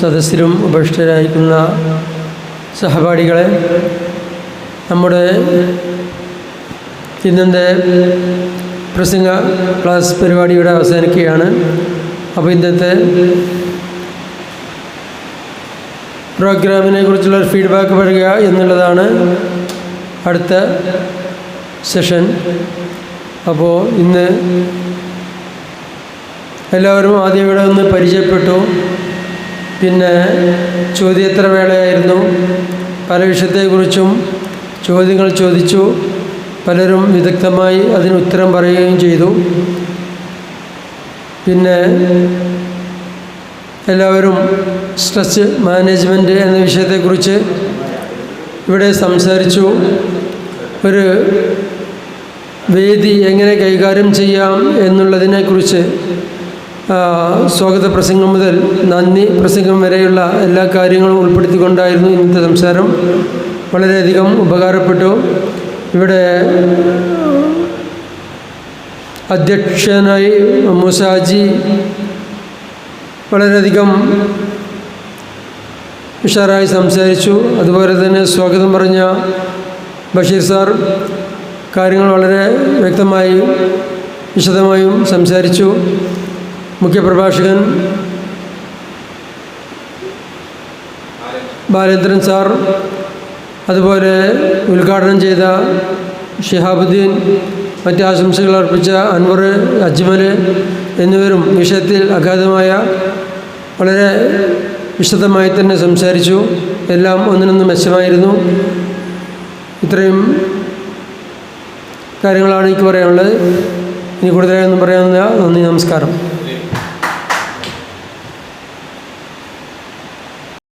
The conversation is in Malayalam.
സദസ്സിലും ഉപേക്ഷിതരായിരിക്കുന്ന സഹപാഠികളെ നമ്മുടെ ഇന്നത്തെ പ്രസംഗ ക്ലാസ് പരിപാടിയുടെ അവസാനിക്കുകയാണ്. അപ്പോൾ ഇന്നത്തെ പ്രോഗ്രാമിനെ കുറിച്ചുള്ള ഫീഡ്ബാക്ക് പറയുക എന്നുള്ളതാണ് അടുത്ത സെഷൻ. അപ്പോൾ ഇന്ന് എല്ലാവരും ആദ്യം ഇവിടെ ഒന്ന് പരിചയപ്പെട്ടു. പിന്നെ ചോദ്യോത്തര വേളയായിരുന്നു? പല വിഷയത്തെക്കുറിച്ചും ചോദ്യങ്ങൾ ചോദിച്ചു. പലരും വിദഗ്ധമായി അതിന് ഉത്തരം പറയുകയും ചെയ്തു. പിന്നെ എല്ലാവരും സ്ട്രെസ് മാനേജ്മെന്റ് എന്ന വിഷയത്തെക്കുറിച്ച് ഇവിടെ സംസാരിച്ചു. ഒരു വേദി എങ്ങനെ കൈകാര്യം ചെയ്യാം എന്നുള്ളതിനെക്കുറിച്ച് സ്വാഗത പ്രസംഗം മുതൽ നന്ദി പ്രസംഗം വരെയുള്ള എല്ലാ കാര്യങ്ങളും ഉൾപ്പെടുത്തിക്കൊണ്ടായിരുന്നു ഇന്നത്തെ സംസാരം. വളരെയധികം ഉപകാരപ്പെട്ടു. ഇവിടെ അധ്യക്ഷനായി മൂസാജി വളരെയധികം ഉഷാറായി സംസാരിച്ചു. അതുപോലെ തന്നെ സ്വാഗതം പറഞ്ഞ ബഷീർ സാർ കാര്യങ്ങൾ വളരെ വ്യക്തമായി വിശദമായും സംസാരിച്ചു. മുഖ്യപ്രഭാഷകൻ ബാലേന്ദ്രൻ സാർ അതുപോലെ ഉദ്ഘാടനം ചെയ്ത ഷിഹാബുദ്ദീൻ മറ്റ് ആശംസകൾ അർപ്പിച്ച അൻവർ അജ്മൽ എന്നിവരും വിഷയത്തിൽ അഗാധമായ വളരെ വിശദമായി തന്നെ സംസാരിച്ചു. എല്ലാം ഒന്നിനൊന്ന് മെച്ചമായിരുന്നു. ഇത്രയും കാര്യങ്ങളാണ് എനിക്ക് പറയാനുള്ളത്. ഇനി കൂടുതലായൊന്നും പറയാനില്ല. നന്ദി നമസ്കാരം.